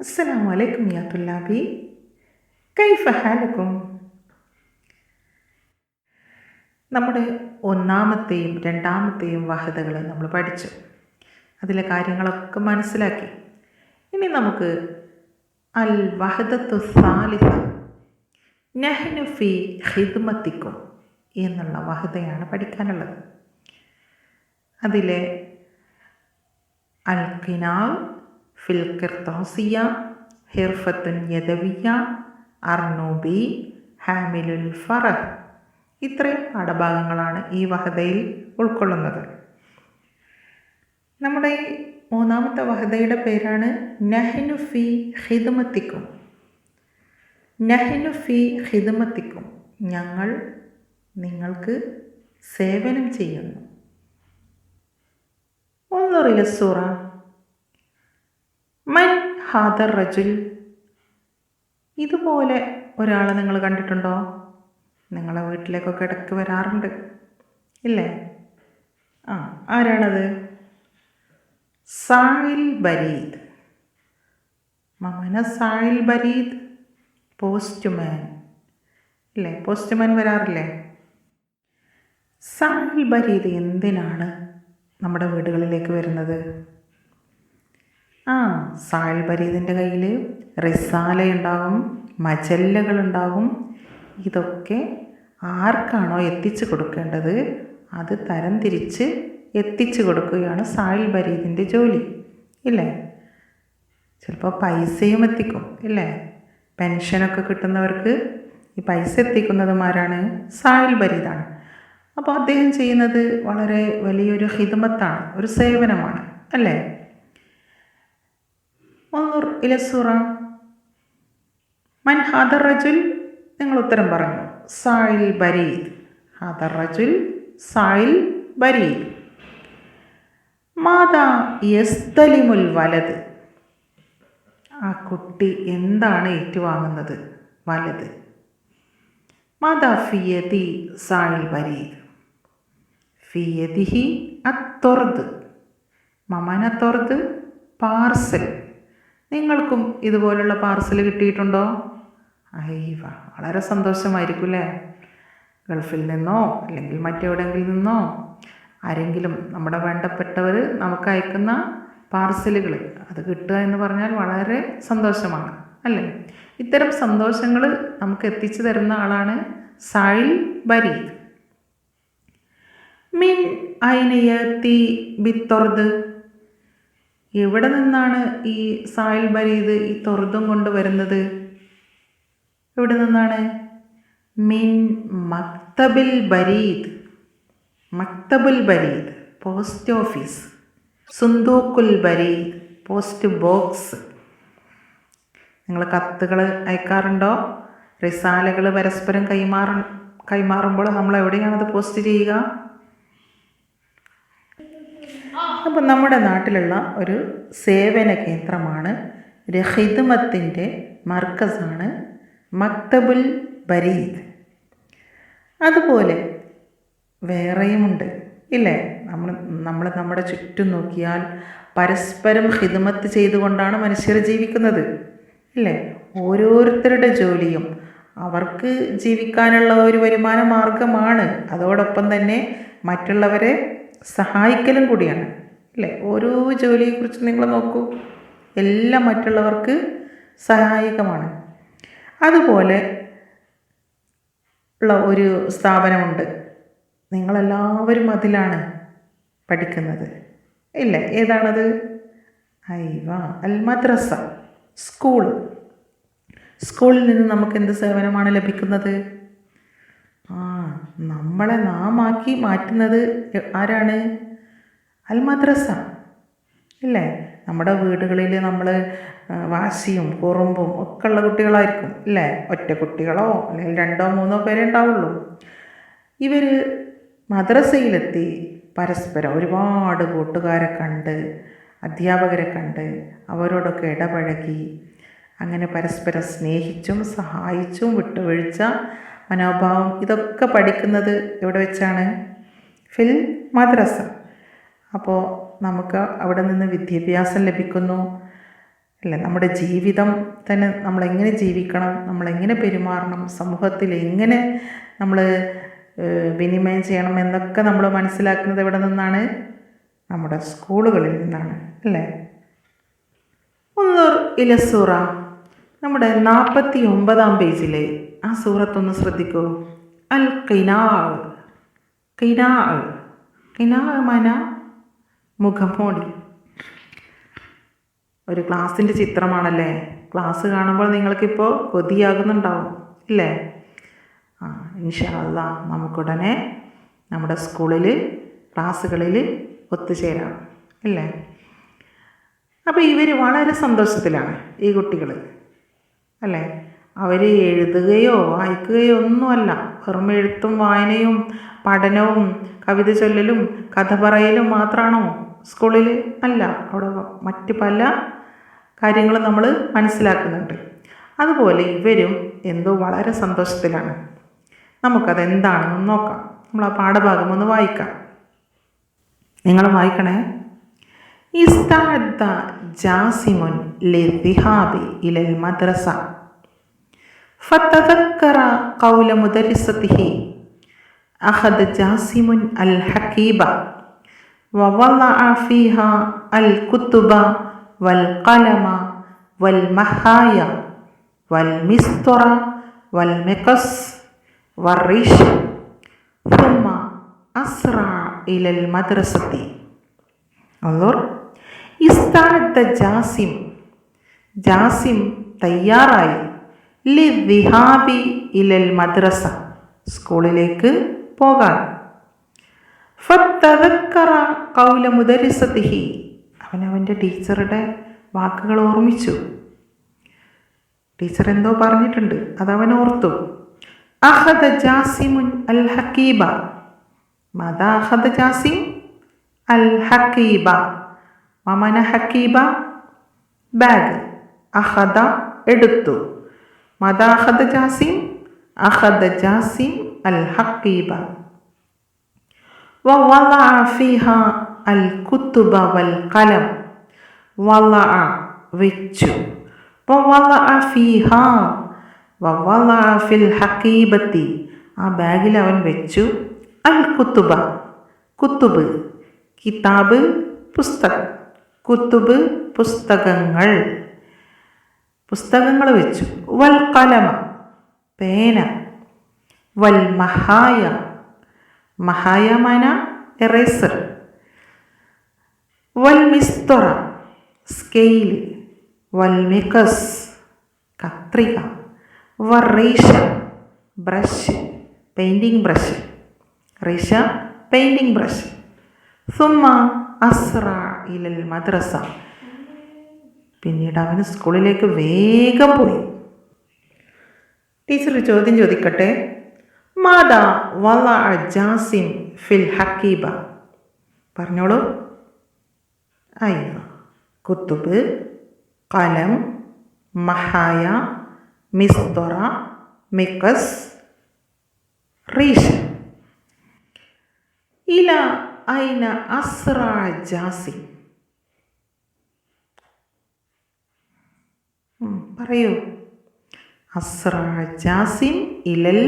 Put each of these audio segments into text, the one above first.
السلام عليكم يا طلابي كيف حالكم നമ്മുടെ ഒന്നാമത്തെയും രണ്ടാമത്തെയും വഹദകൾ നമ്മൾ പഠിച്ചു അതിലെ കാര്യങ്ങളൊക്കെ മനസ്സിലാക്കി ഇനി നമുക്ക് അൽ വഹദത്തു സാലിസ നഹ്നു ഫി ഹിദ്മത്തിക്കും എന്നുള്ള വഹദയാണ് പഠിക്കാനുള്ളത് അതിലെ അൽ കിനാവ് ഫിൽ കിർത്താസിയ ഹിർഫത്തുൻ യദവിയ അർണൂബി ഹാമിലുൽ ഫറഹ്. ഇത്രയും പാഠഭാഗങ്ങളാണ് ഈ വഹദയിൽ ഉൾക്കൊള്ളുന്നത്. നമ്മുടെ ഈ മൂന്നാമത്തെ വഹദയുടെ പേരാണ് നഹ്നു ഫി ഹിദുമത്തിക്കും നഹ്നു ഫി ഹിദുമത്തിക്കും ഞങ്ങൾ നിങ്ങൾക്ക് സേവനം ചെയ്യുന്നു. ഒന്നുറിയ സൂറ ഹാദർ റജുൽ. ഇതുപോലെ ഒരാളെ നിങ്ങൾ കണ്ടിട്ടുണ്ടോ? നിങ്ങളെ വീട്ടിലേക്കൊക്കെ ഇടയ്ക്ക് വരാറുണ്ട്. ഇല്ലേ? ആ ആരാണത്? സാഹിൽ ബരീദ്. മമന സാഹിൽ ബരീദ് പോസ്റ്റ്മാൻ. ഇല്ലേ? പോസ്റ്റ്മാൻ വരാറില്ലേ? സാഹിൽ ബരീദ് എന്തിനാണ് നമ്മുടെ വീടുകളിലേക്ക് വരുന്നത്? ആ സാഹിൽ ബരീദിന്റെ കയ്യിൽ റിസാലയുണ്ടാകും മജല്ലകളുണ്ടാകും. ഇതൊക്കെ ആർക്കാണോ എത്തിച്ചു കൊടുക്കേണ്ടത്? അത് തരംതിരിച്ച് എത്തിച്ചു കൊടുക്കുകയാണ് സാഹിൽ ജോലി. ഇല്ലേ? ചിലപ്പോൾ പൈസയും എത്തിക്കും ഇല്ലേ? പെൻഷനൊക്കെ കിട്ടുന്നവർക്ക് ഈ പൈസ എത്തിക്കുന്നതുമാരാണ് സാഹിൽ അപ്പോൾ അദ്ദേഹം ചെയ്യുന്നത് വളരെ വലിയൊരു ഹിതമത്താണ് ഒരു സേവനമാണ് അല്ലേ? മന്നൂർ ഇലസുറ മൻ ഹാദർ റജുൽ നിങ്ങൾ ഉത്തരം പറഞ്ഞു. സായിൽ ബരീദ്. ഹാദർ റജുൽ സായിൽ ബരീദ്. മാതാ യസ്തലിമുൽ വലത് ആ കുട്ടി എന്താണ് ഏറ്റുവാങ്ങുന്നത്? വലത് മാതാ ഫിയതി സായിൽ ബരീദ്. ഫിയതിഹി അത്തൊർദ് മമനത്തൊർദ് പാർസൽ. നിങ്ങൾക്കും ഇതുപോലുള്ള പാർസൽ കിട്ടിയിട്ടുണ്ടോ? അയ്യവ വളരെ സന്തോഷമായിരിക്കും അല്ലേ ഗൾഫിൽ നിന്നോ അല്ലെങ്കിൽ മറ്റെവിടെയെങ്കിലും നിന്നോ ആരെങ്കിലും നമ്മുടെ വേണ്ടപ്പെട്ടവർ നമുക്ക് അയക്കുന്ന പാർസലുകൾ അത് കിട്ടുക എന്ന് പറഞ്ഞാൽ വളരെ സന്തോഷമാണ് അല്ലേ? ഇത്തരം സന്തോഷങ്ങൾ നമുക്ക് എത്തിച്ചു തരുന്ന ആളാണ് സായിൽ ബരീദ് മിൻ ഐനയത്തി ബിത്തൊർദ്. എവിടെ നിന്നാണ് ഈ സായിൽ ബരീദ് ഈ തൊറുതും കൊണ്ട് വരുന്നത് എവിടെ നിന്നാണ്? മിൻ മക്തബിൽ ബരീദ്. മക്തബുൽ ബരീദ് പോസ്റ്റ് ഓഫീസ്. സുന്ദൂക്കുൽ ബരീദ് പോസ്റ്റ് ബോക്സ്. നിങ്ങൾ കത്തുകൾ അയക്കാറുണ്ടോ? റിസാലകൾ പരസ്പരം കൈമാറ കൈമാറുമ്പോൾ നമ്മൾ എവിടെയാണത് പോസ്റ്റ് ചെയ്യുക? അപ്പം നമ്മുടെ നാട്ടിലുള്ള ഒരു സേവന കേന്ദ്രമാണ്. ഒരു മർക്കസാണ് മക്തബുൽ ബരീദ്. അതുപോലെ വേറെയുമുണ്ട്. ഇല്ലേ? നമ്മൾ നമ്മൾ നമ്മുടെ ചുറ്റും നോക്കിയാൽ പരസ്പരം ഹിദ്മത്ത് ചെയ്തുകൊണ്ടാണ് മനുഷ്യർ ജീവിക്കുന്നത്. ഇല്ലേ? ഓരോരുത്തരുടെ ജോലിയും അവർക്ക് ജീവിക്കാനുള്ള ഒരു വരുമാന മാർഗമാണ് അതോടൊപ്പം തന്നെ മറ്റുള്ളവരെ സഹായിക്കലും കൂടിയാണ്. അല്ലേ? ഓരോ ജോലിയെക്കുറിച്ച് നിങ്ങൾ നോക്കൂ. എല്ലാം മറ്റുള്ളവർക്ക് സഹായകമാണ്. അതുപോലെ ഉള്ള ഒരു സ്ഥാപനമുണ്ട്. നിങ്ങളെല്ലാവരും അതിലാണ് പഠിക്കുന്നത്. ഇല്ല? ഏതാണത്? ഐവ അൽ മദ്രസ സ്കൂൾ സ്കൂളിൽ നിന്ന് നമുക്ക് എന്ത് സേവനമാണ് ലഭിക്കുന്നത്? ആ നമ്മളെ നാമാക്കി മാറ്റുന്നത് ആരാണ്? അൽ മദ്രസ. ഇല്ലേ? നമ്മുടെ വീടുകളിൽ നമ്മൾ വാശിയും കുറുമ്പും ഒക്കെ ഉള്ള കുട്ടികളായിരിക്കും. ഇല്ലേ? ഒറ്റ കുട്ടികളോ അല്ലെങ്കിൽ രണ്ടോ മൂന്നോ പേരെ ഉണ്ടാവുള്ളൂ. ഇവർ മദ്രസയിലെത്തി പരസ്പരം ഒരുപാട് കൂട്ടുകാരെ കണ്ട് അധ്യാപകരെ കണ്ട് അവരോടൊക്കെ ഇടപഴകി അങ്ങനെ പരസ്പരം സ്നേഹിച്ചും സഹായിച്ചും വിട്ടുവീഴ്ച മനോഭാവം ഇതൊക്കെ പഠിക്കുന്നത് എവിടെ വെച്ചാണ്? ഫിൽ മദ്രസ. അപ്പോൾ നമുക്ക് അവിടെ നിന്ന് വിദ്യാഭ്യാസം ലഭിക്കുന്നു. അല്ലേ? നമ്മുടെ ജീവിതം തന്നെ നമ്മളെങ്ങനെ ജീവിക്കണം നമ്മളെങ്ങനെ പെരുമാറണം സമൂഹത്തിൽ എങ്ങനെ നമ്മൾ വിനിമയം ചെയ്യണം എന്നൊക്കെ നമ്മൾ മനസ്സിലാക്കുന്നത് എവിടെ നിന്നാണ്? നമ്മുടെ സ്കൂളുകളിൽ നിന്നാണ്. അല്ലേ? ഒന്നു ഇല സൂറ. നമ്മുടെ നാൽപ്പത്തി ഒമ്പതാം പേജിലെ ആ സൂറത്തൊന്ന് ശ്രദ്ധിക്കൂ. അൽ കിനാൾ കിനാൾ കിനാൾ മന മുഖംമൂടി ഒരു ക്ലാസ്സിന്റെ ചിത്രമാണല്ലേ? ക്ലാസ് കാണുമ്പോൾ നിങ്ങൾക്കിപ്പോൾ കൊതിയാകുന്നുണ്ടാവും ഇല്ലേ? ആ ഇൻഷാല്ല നമുക്കുടനെ നമ്മുടെ സ്കൂളിൽ ക്ലാസ്സുകളിൽ ഒത്തുചേരാം ഇല്ലേ? അപ്പോൾ ഇവർ വളരെ സന്തോഷത്തിലാണ് ഈ കുട്ടികൾ അല്ലേ? അവർ എഴുതുകയോ വായിക്കുകയോ ഒന്നുമല്ല. വെറും എഴുത്തും വായനയും പഠനവും കവിത ചൊല്ലലും കഥ പറയലും മാത്രമാണോ? സ്കൂളിൽ അല്ല അവിടെ മറ്റ് പല കാര്യങ്ങളും നമ്മൾ മനസ്സിലാക്കുന്നുണ്ട് അതുപോലെ ഇവരും എന്തോ വളരെ സന്തോഷത്തിലാണ് നമുക്കത് എന്താണെന്ന് നോക്കാം നമ്മൾ ആ പാഠഭാഗം ഒന്ന് വായിക്കാം നിങ്ങൾ വായിക്കണേ استعد جاسم للذهاب إلى المدرسة فتذكر قول مدرسته أخذ جاسم الحكيب ووضع فيها الكتب والقلم والمحايا والمسطر والمقص والريش ثم أسرع إلى المدرسة انظر ഇസ്താദ ജാസിം ജാസിം തയ്യാറായി ലി ദിഹാബി ഇലൽ മദ്രസ സ്കൂളിലേക്ക് പോകാൻ ഫത്തദക്കറ കൗല മുദരിസതിഹി. അവൻ അവന്റെ ടീച്ചറുടെ വാക്കുകൾ ഓർമ്മിച്ചു. ടീച്ചർ എന്തോ പറഞ്ഞിട്ടുണ്ട് അതവൻ ഓർത്തു അഹദ ജാസിമുൻ അൽ ഹക്കീബ മത അഹദ ജാസിം അൽ ഹക്കീബ മമന ഹക്കീബ ബാഗ്. അഹദ എടുത്തു. മത അഹദ ജാസിം അഹദ ജാസിം അൽ ഹക്കീബ ഫീഹ അൽ കുത്തുബ വൽ കലം വല വെച്ചു ഹക്കീബത്തി ആ ബാഗിൽ അവൻ വെച്ചു. അൽ കുത്തുബ. കുത്തുബ് കിതാബ് പുസ്തകം. കുത്തുബ് പുസ്തകങ്ങൾ. പുസ്തകങ്ങൾ വെച്ചു. വൽ കലമ പേന. വൽ മഹായ മഹായ മന എറേസർ വൽ മിസ്തൊറ സ്കെയിൽ വൽ മിക്കസ് കത്രിക വറീഷ ബ്രഷ് പെയിന്റിങ് ബ്രഷ് റീഷ പെയിന്റിങ് ബ്രഷ് സുമ അസ്ര ഇലൽ മദ്രസ. പിന്നീട് അവന് സ്കൂളിലേക്ക് വേഗം പോയി. ടീച്ചർ ചോദ്യം ചോദിക്കട്ടെ? മാതാ വല ജാസിം ഫിൽ ഹക്കീബ. പറഞ്ഞോളൂ. അയ്യോ കുത്തുബ് കലം മഹായ മിസ്തൊറ മിക്കസ് റീഷ. ഇല ഐന അസ്ര ജാസി. പറയൂ. അസ്ര ജാസിം ഇലൽ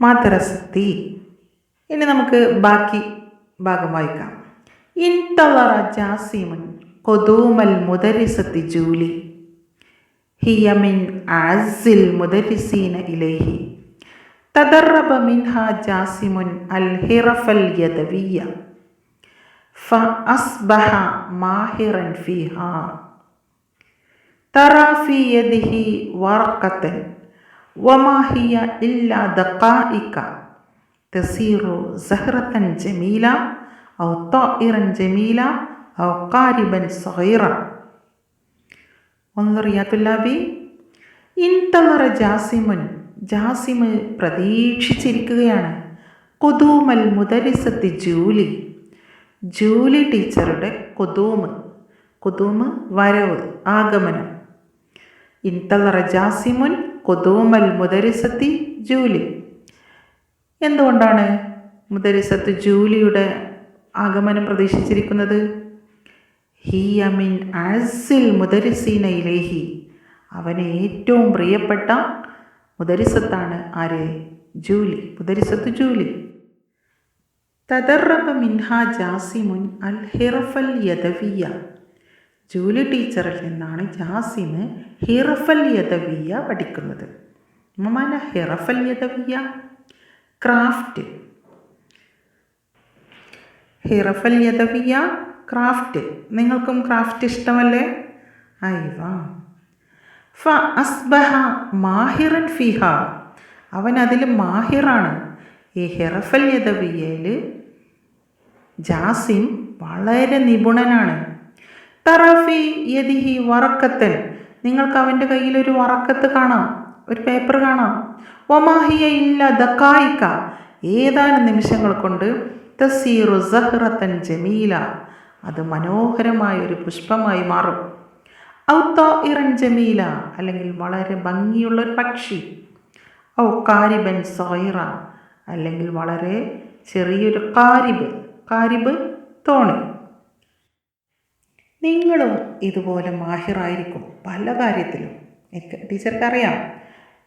മദ്രസത്തി ഇനി നമുക്ക് ബാക്കി ഭാഗം വായിക്കാം ഇൻതളറ ജാസിമുൻ കൊതൂമൽ മുദരിസത്തി ജൂലി ഹിയ മിൻ അസിൽ മുദരിസീന ഇലൈഹി تدرب منها جاسم الحرف اليدوية فأصبح ماهرا فيها ترى في يده ورقة വമാഹിയ ഇല്ലാ ദക്കായിക്ക തസീറു സഹ്റത്തൻ ജമീല ഔ താഇറൻ ജമീല ഔ കാരിബൻ സഹീറ ഒന്ന് റിയാത്തുല്ലാബി ഇൻതളറ ജാസിമുൻ ജാസിമ് പ്രതീക്ഷിച്ചിരിക്കുകയാണ് കൊതൂമൽ മുദരിസത്ത് ജൂലി. ജൂലി ടീച്ചറുടെ കൊതൂമ് കൊതൂമ് വരവ് ആഗമനം. ഇൻതളറ ജാസിമുൻ കുതൂമൽ മുദരിസത്തി ജൂലി. എന്തുകൊണ്ടാണ് മുദരിസത്ത് ജൂലിയുടെ ആഗമനം പ്രതീക്ഷിച്ചിരിക്കുന്നത്? ഹിയ മിൻ ആസിൽ മുദരിസീന ഇലേഹി. അവന് ഏറ്റവും പ്രിയപ്പെട്ട മുദരിസത്താണ് ആര്? ജൂലി. മുദരിസത്ത് ജൂലി. തദർറബ മിൻഹ ജാസിമുൻ അൽ ഹിറഫൽ യദവിയ ജൂലി ടീച്ചറിൽ നിന്നാണ് ജാസിന് ഹിറഫൽ യദവിയ പഠിക്കുന്നത്. മമാന ഹിറഫൽ യദവിയ ക്രാഫ്റ്റ്. ഹിറഫൽ യദവിയ ക്രാഫ്റ്റ്. നിങ്ങൾക്കും ക്രാഫ്റ്റ് ഇഷ്ടമല്ലേ? അയ്യോ ഫ അസ്ബഹ മാഹിറൻ ഫിഹ. അവൻ അതിൽ മാഹിറാണ്. ഈ ഹിറഫൽ യദവിയയിൽ ജാസിം വളരെ നിപുണനാണ്. തറഫി യതിഹി വറക്കത്തൻ. നിങ്ങൾക്ക് അവന്റെ കയ്യിൽ ഒരു വറക്കത്ത് കാണാം ഒരു പേപ്പർ കാണാം. ഒമാഹിയ ഇല്ല ദക്കായിക്ക ഏതാനും നിമിഷങ്ങൾ കൊണ്ട് തസീറു സഹ്റത്തൻ ജമീല. അത് മനോഹരമായ ഒരു പുഷ്പമായി മാറും. ഔത്തോ ഇറൻ ജമീല അല്ലെങ്കിൽ വളരെ ഭംഗിയുള്ള ഒരു പക്ഷി. ഔ കാരിബൻ സോയിറ അല്ലെങ്കിൽ വളരെ ചെറിയൊരു കാരിബ് കാരിബ് തോണി. നിങ്ങളും ഇതുപോലെ മാഹിറായിരിക്കും പല കാര്യത്തിലും. എനിക്ക് ടീച്ചർക്കറിയാം.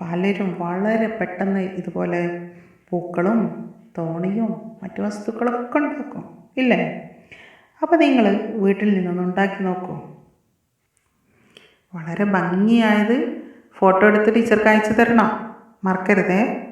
പലരും വളരെ പെട്ടെന്ന് ഇതുപോലെ പൂക്കളും തോണിയും മറ്റു വസ്തുക്കളൊക്കെ ഉണ്ടാക്കും. ഇല്ലേ? അപ്പോൾ നിങ്ങൾ വീട്ടിൽ നിന്നൊന്ന് ഉണ്ടാക്കി നോക്കൂ. വളരെ ഭംഗിയായത് ഫോട്ടോ എടുത്ത് ടീച്ചർക്ക് അയച്ചു തരണം. മറക്കരുതേ.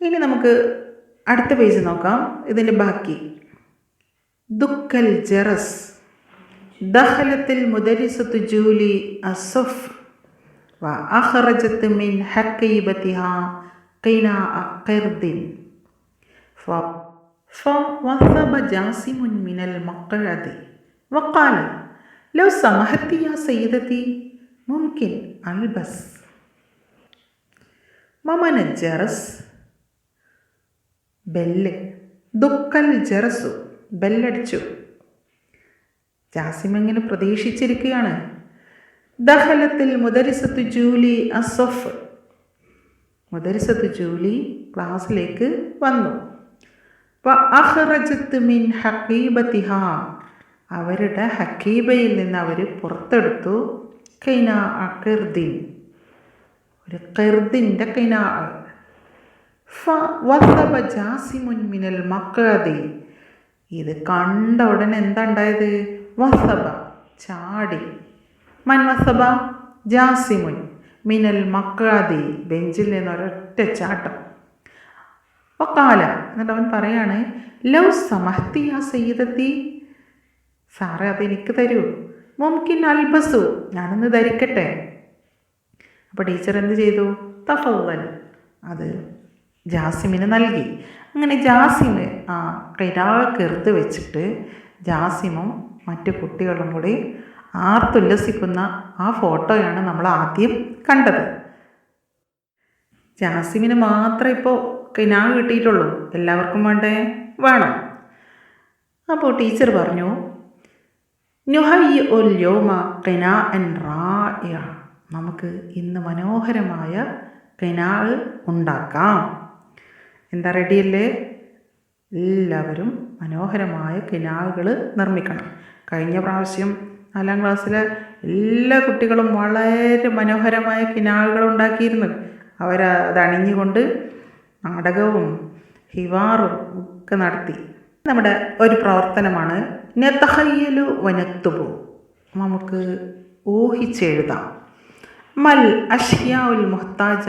ഇനി നമുക്ക് അടുത്ത പേജ് നോക്കാം. ഇതിന്റെ ബാക്കി. ദുക്കൽ ജറസ്. ദഹലത്തിൽ മുദരിസത്ത് ജൂലി അസുഫ് വ അഹ്റജത്ത് മിൻ ഹക്കൈബത്തിഹ قناع قرد فوثب جاسم من المقعد وقال لو سمحت يا سيدتي ممكن ألبس മമന ജറസ് ബെല്ല് ദുക്കൽ ജറസു ബെല്ലടിച്ചു ജാസിം ഇങ്ങനെ പ്രതീക്ഷിച്ചിരിക്കുകയാണ്. ദഹലത്തിൽ മുദരിസത്ത് ജൂലി അസഫ് മുദരിസത്ത് ജൂലി ക്ലാസ്സിലേക്ക് വന്നു. മിൻ ഹക്കീബത്തിഹ അവരുടെ ഹക്കീബയിൽ നിന്ന് അവർ പുറത്തെടുത്തു. കൈന അക്കിർദിൻ ഒരു കെർദിന്റെ കൈന. വസബ ജാസിമുൻ മിനൽ മക്കതി ഇത് കണ്ട ഉടനെ എന്താ ഉണ്ടായത്? വസബ ചാടി. മൻ വസബ ജാസിമുൻ മിനൽ മക്കാതി ബെഞ്ചിൽ നിന്ന് ഒരൊറ്റ ചാട്ടം. ഒക്കാല എന്നിട്ട് അവൻ പറയാണ് ലൗ സമഹത്തി ആ സയ്യിദത്തി? സാറേ അതെനിക്ക് തരൂ. മുംകിൻ അൽബസു ഞാനൊന്ന് ധരിക്കട്ടെ. അപ്പോൾ ടീച്ചർ എന്ത് ചെയ്തു? തഫവൽ. അത് ജാസിമിന് നൽകി. അങ്ങനെ ജാസിമ് ആ കിരാൾ കെറുത്ത് വെച്ചിട്ട് ജാസിമും മറ്റു കുട്ടികളും കൂടി ആർത്തുല്ലസിക്കുന്ന ആ ഫോട്ടോയാണ് നമ്മൾ ആദ്യം കണ്ടത്. ജാസിമിന് മാത്രമേ ഇപ്പോൾ കിനാ കിട്ടിയിട്ടുള്ളൂ. എല്ലാവർക്കും വേണ്ടേ? വേണം. അപ്പോൾ ടീച്ചർ പറഞ്ഞു നുഹയ്യ ഉൽ യോമ അൻ റായ നമുക്ക് ഇന്ന് മനോഹരമായ കിനാൾ ഉണ്ടാക്കാം. എന്താ റെഡിയല്ലേ എല്ലാവരും മനോഹരമായ കിനാവുകൾ നിർമ്മിക്കണം. കഴിഞ്ഞ പ്രാവശ്യം നാലാം ക്ലാസ്സിലെ എല്ലാ കുട്ടികളും വളരെ മനോഹരമായ കിനാളുകൾ ഉണ്ടാക്കിയിരുന്നു. അവരതണിഞ്ഞുകൊണ്ട് നാടകവും ഹിവാറും ഒക്കെ നടത്തി. നമ്മുടെ ഒരു പ്രവർത്തനമാണ് നെത്തഹയ്യലു വനത്തുപു നമുക്ക് ഊഹിച്ചെഴുതാം. മൽ അഷ്യാഉൽ മുഹ്താജ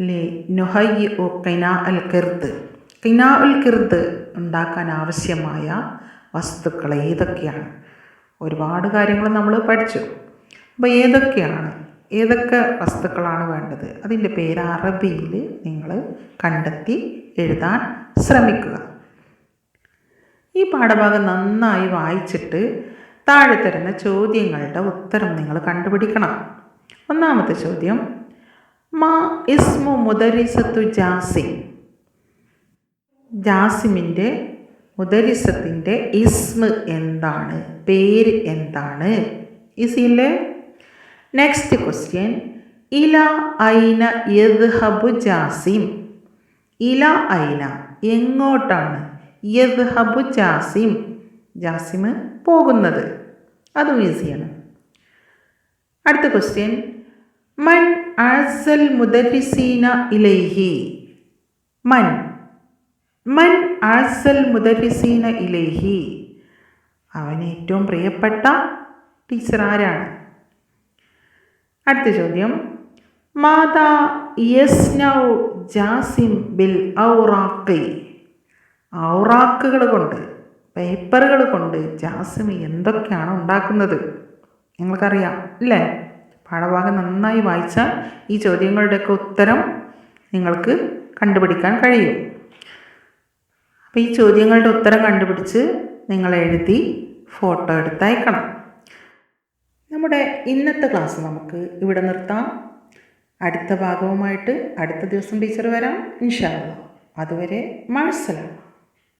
ലി നുഹയ്യ ഒ അൽ കിർദ് കിനാ ഉൽ കിർദ് ഉണ്ടാക്കാൻ ആവശ്യമായ വസ്തുക്കൾ ഏതൊക്കെയാണ്? ഒരുപാട് കാര്യങ്ങൾ നമ്മൾ പഠിച്ചു. അപ്പോൾ ഏതൊക്കെയാണ്? ഏതൊക്കെ വസ്തുക്കളാണ് വേണ്ടത്? അതിന്റെ പേര് അറബിയിൽ നിങ്ങൾ കണ്ടെത്തി എഴുതാൻ ശ്രമിക്കുക. ഈ പാഠഭാഗം നന്നായി വായിച്ചിട്ട് താഴെ തരുന്ന ചോദ്യങ്ങളുടെ ഉത്തരം നിങ്ങൾ കണ്ടുപിടിക്കണം. ഒന്നാമത്തെ ചോദ്യം മാ ഇസ്മു മുദരിസത്തു ജാസിം? ജാസിമിന്റെ മുദരിസത്തിന്റെ ഇസ്മ് എന്താണ്? പേര് എന്താണ്? ഈസിയില്ലേ നെക്സ്റ്റ് ക്വസ്റ്റ്യൻ ഇല ഐന യദ്ഹബു ജാസിം. ഇല ഐന എങ്ങോട്ടാണ് യദ്ഹബു ജാസിം? ജാസിം പോകുന്നത്. അതും ഈസിയാണ് അടുത്ത ക്വസ്റ്റ്യൻ മൻ ആസൽ മുദരിസീന ഇലൈഹി. മൻ മൻ ആസൽ മുദരിസീന ഇലേഹി. അവൻ ഏറ്റവും പ്രിയപ്പെട്ട ടീച്ചർ ആരാണ്? അടുത്ത ചോദ്യം. മാതാ യസ്നൗ ജാസിം ബിൽ ഔറാഖി. ഔറാക്കുകൾ കൊണ്ട് പേപ്പറുകൾ കൊണ്ട് ജാസിം എന്തൊക്കെയാണ് ഉണ്ടാക്കുന്നത്? നിങ്ങൾക്കറിയാം അല്ലേ? പാഠഭാഗം നന്നായി വായിച്ചാൽ ഈ ചോദ്യങ്ങളുടെയൊക്കെ ഉത്തരം നിങ്ങൾക്ക് കണ്ടുപിടിക്കാൻ കഴിയും. അപ്പോൾ ഈ ചോദ്യങ്ങളുടെ ഉത്തരം കണ്ടുപിടിച്ച് നിങ്ങൾ എഴുതി ഫോട്ടോ എടുത്തയക്കണം. നമ്മുടെ ഇന്നത്തെ ക്ലാസ് നമുക്ക് ഇവിടെ നിർത്താം. അടുത്ത ഭാഗവുമായിട്ട് അടുത്ത ദിവസം ടീച്ചർ വരാം. ഇൻഷാല്ല അതുവരെ മഴസലാണ്